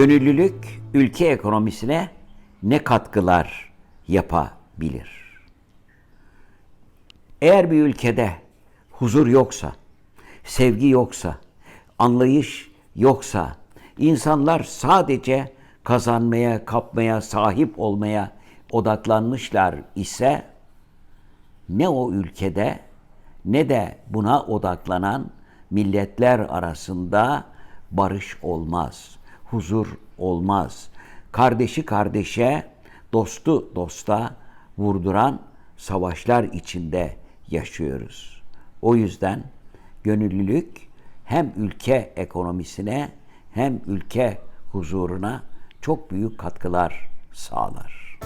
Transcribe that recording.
Gönüllülük ülke ekonomisine ne katkılar yapabilir? Eğer bir ülkede huzur yoksa, sevgi yoksa, anlayış yoksa, insanlar sadece kazanmaya, kapmaya, sahip olmaya odaklanmışlar ise ne o ülkede ne de buna odaklanan milletler arasında barış olmaz, huzur olmaz. Kardeşi kardeşe, dostu dosta vurduran savaşlar içinde yaşıyoruz. O yüzden gönüllülük hem ülke ekonomisine hem ülke huzuruna çok büyük katkılar sağlar.